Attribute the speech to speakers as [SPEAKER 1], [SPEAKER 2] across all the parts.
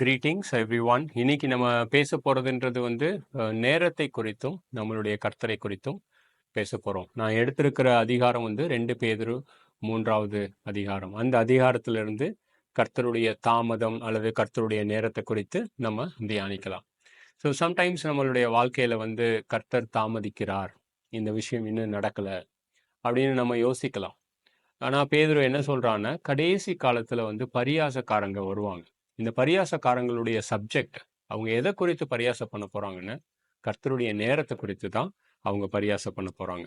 [SPEAKER 1] Greetings every one இன்னைக்கு நம்ம பேச போகிறதுன்றது வந்து நேரத்தை குறித்தும் நம்மளுடைய கர்த்தரை குறித்தும் பேச போகிறோம் நான் எடுத்திருக்கிற அதிகாரம் வந்து ரெண்டு பேதரு மூன்றாவது அதிகாரம். அந்த அதிகாரத்திலிருந்து கர்த்தருடைய தாமதம் அல்லது கர்த்தருடைய நேரத்தை குறித்து நம்ம தியானிக்கலாம். ஸோ சம்டைம்ஸ் நம்மளுடைய வாழ்க்கையில் வந்து கர்த்தர் தாமதிக்கிறார். இந்த விஷயம் இன்னும் நடக்கலை அப்படின்னு நம்ம யோசிக்கலாம். ஆனால் பேதுரு என்ன சொல்கிறான்னா கடைசி காலத்தில் வந்து பரியாசக்காரங்க வருவாங்க. இந்த பரியாசக்காரங்களுடைய சப்ஜெக்ட் அவங்க எதை குறித்து பரியாசம் பண்ண போகிறாங்கன்னு கர்த்தருடைய நேரத்தை குறித்து தான் அவங்க பரியாசம் பண்ண போகிறாங்க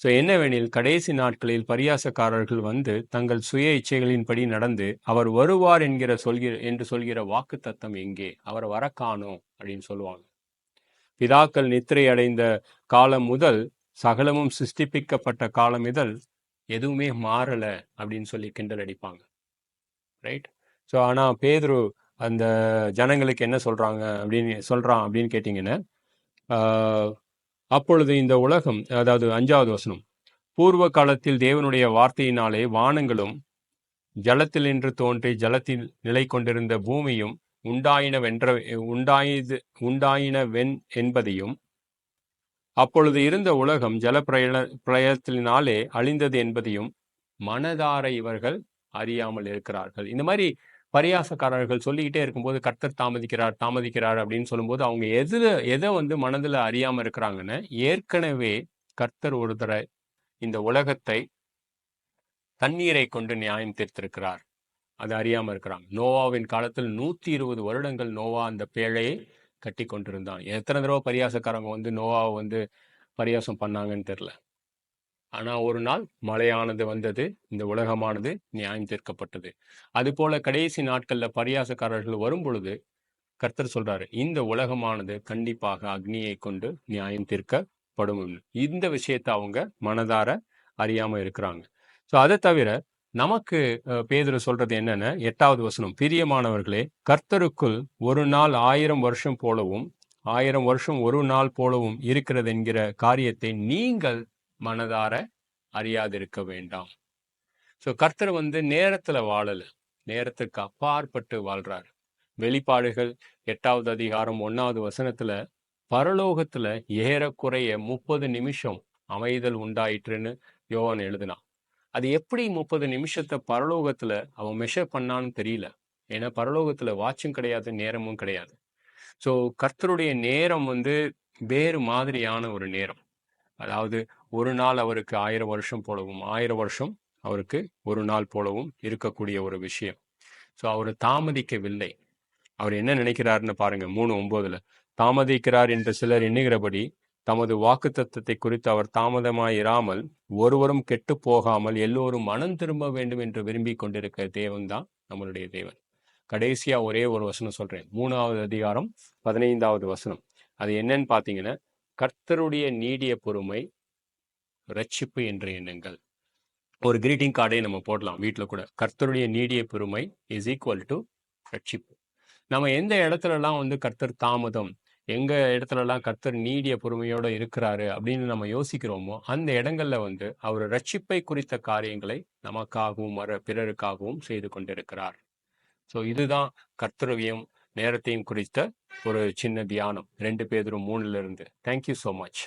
[SPEAKER 1] ஸோ என்னவெனில் கடைசி நாட்களில் பரியாசக்காரர்கள் வந்து தங்கள் சுய இச்சைகளின்படி நடந்து அவர் வருவார் என்கிற சொல்கிற என்று சொல்கிற வாக்கு தத்தம் எங்கே? அவர் வர காணோம் அப்படின்னு சொல்லுவாங்க. பிதாக்கள் நித்திரை அடைந்த காலம் முதல் சகலமும் சிருஷ்டிப்பிக்கப்பட்ட காலம் இதழ் எதுவுமே மாறலை அப்படின்னு சொல்லி கிண்டல் அடிப்பாங்க. ரைட் ஸோ ஆனால் பேதுரு அந்த ஜனங்களுக்கு என்ன சொல்கிறாங்க அப்படின்னு சொல்கிறான் அப்படின்னு கேட்டிங்கன்னா ஆஹ், அப்பொழுது இந்த உலகம் அதாவது அஞ்சாவது வசனம் பூர்வ காலத்தில் தேவனுடைய வார்த்தையினாலே வானங்களும் ஜலத்தில் என்று தோன்றி ஜலத்தில் நிலை கொண்டிருந்த பூமியும் உண்டாயினவென்ற உண்டாயது உண்டாயினவென் என்பதையும் அப்பொழுது இருந்த உலகம் ஜல பிரய பிரயத்தினாலே அழிந்தது என்பதையும் மனதார இவர்கள் அறியாமல் இருக்கிறார்கள். இந்த மாதிரி பரியாசக்காரர்கள் சொல்லிக்கிட்டே இருக்கும்போது கர்த்தர் தாமதிக்கிறார் தாமதிக்கிறார் அப்படின்னு சொல்லும்போது அவங்க எதில் எதை வந்து மனதில் அறியாமல் இருக்கிறாங்கன்னு ஏற்கனவே கர்த்தர் ஒரு தடவை இந்த உலகத்தை தண்ணீரை கொண்டு நியாயம் தீர்த்திருக்கிறார். அது அறியாமல் இருக்கிறாங்க. நோவாவின் காலத்தில் நூற்றி இருபது வருடங்கள் நோவா அந்த பேழையை கட்டி கொண்டிருந்தான். எத்தனை தடவை பரியாசக்காரங்க வந்து நோவாவை வந்து பரியாசம் பண்ணாங்கன்னு தெரில ஆனால் ஒரு நாள் மழையானது வந்தது இந்த உலகமானது நியாயம் தீர்க்கப்பட்டது. அதுபோல கடைசி நாட்களில் பரியாசக்காரர்கள் வரும் பொழுது கர்த்தர் சொல்றாரு இந்த உலகமானது கண்டிப்பாக அக்னியை கொண்டு நியாயம் தீர்க்கப்படும். இந்த விஷயத்தை அவங்க மனதார அறியாம இருக்கிறாங்க. ஸோ அதை தவிர நமக்கு பேதர் சொல்றது என்னன்னா எட்டாவது வசனம் பிரியமானவர்களே கர்த்தருக்குள் ஒரு நாள் ஆயிரம் வருஷம் போலவும் ஆயிரம் வருஷம் ஒரு நாள் போலவும் இருக்கிறது என்கிற காரியத்தை நீங்கள் மனதார அறியாதிருக்க வேண்டாம். ஸோ கர்த்தர் வந்து நேரத்துல வாழல. நேரத்துக்கு அப்பாற்பட்டு வாழ்றாரு. வெளிப்பாடுகள் எட்டாவது அதிகாரம் ஒன்னாவது வசனத்துல பரலோகத்துல ஏறக்குறைய முப்பது நிமிஷம் அமைதல் உண்டாயிற்றுன்னு யோகன் எழுதினான். அது எப்படி முப்பது நிமிஷத்தை பரலோகத்துல அவன் மெஷர் பண்ணான்னு தெரியல. ஏன்னா பரலோகத்துல வாட்சும் கிடையாது நேரமும் கிடையாது. ஸோ கர்த்தருடைய நேரம் வந்து வேறு மாதிரியான ஒரு நேரம். அதாவது ஒரு நாள் அவருக்கு ஆயிரம் வருஷம் போலவும் ஆயிரம் வருஷம் அவருக்கு ஒரு நாள் போலவும் இருக்கக்கூடிய ஒரு விஷயம். ஸோ அவர் தாமதிக்கவில்லை. அவர் என்ன நினைக்கிறாருன்னு பாருங்க மூணு ஒன்பதுல தாமதிக்கிறார் என்று சிலர் எண்ணுகிறபடி தமது வாக்குத்தத்தத்தை குறித்து அவர் தாமதமாயிராமல் ஒருவரும் கெட்டு போகாமல் எல்லோரும் மனம் திரும்ப வேண்டும் என்று விரும்பி கொண்டிருக்கிற தேவன் தான் நம்மளுடைய தேவன். கடைசியா ஒரே ஒரு வசனம் சொல்றேன். மூணாவது அதிகாரம் பதினைந்தாவது வசனம். அது என்னன்னு பார்த்தீங்கன்னா கர்த்தருடைய நீடிய பொறுமை ரட்சிப்பு என்று எண்ணுங்கள். ஒரு கிரீட்டிங் கார்டே நம்ம போடலாம் வீட்டில் கூட. கர்த்தருடைய நீடிய பொறுமை இஸ் ஈக்குவல் டு ரட்சிப்பு. நம்ம எந்த இடத்துலலாம் வந்து கர்த்தர் தாமதம் எங்க இடத்துலலாம் கர்த்தர் நீடிய பொறுமையோட இருக்கிறாரு அப்படின்னு நம்ம யோசிக்கிறோமோ அந்த இடங்கள்ல வந்து அவர் ரட்சிப்பை குறித்த காரியங்களை நமக்காகவும் வர பிறருக்காகவும் செய்து கொண்டிருக்கிறார். ஸோ இதுதான் கர்த்தரவியம் நேரத்தையும் குறித்த ஒரு சின்ன தியானம். ரெண்டு பேரும் மூணுல இருந்து. Thank you so much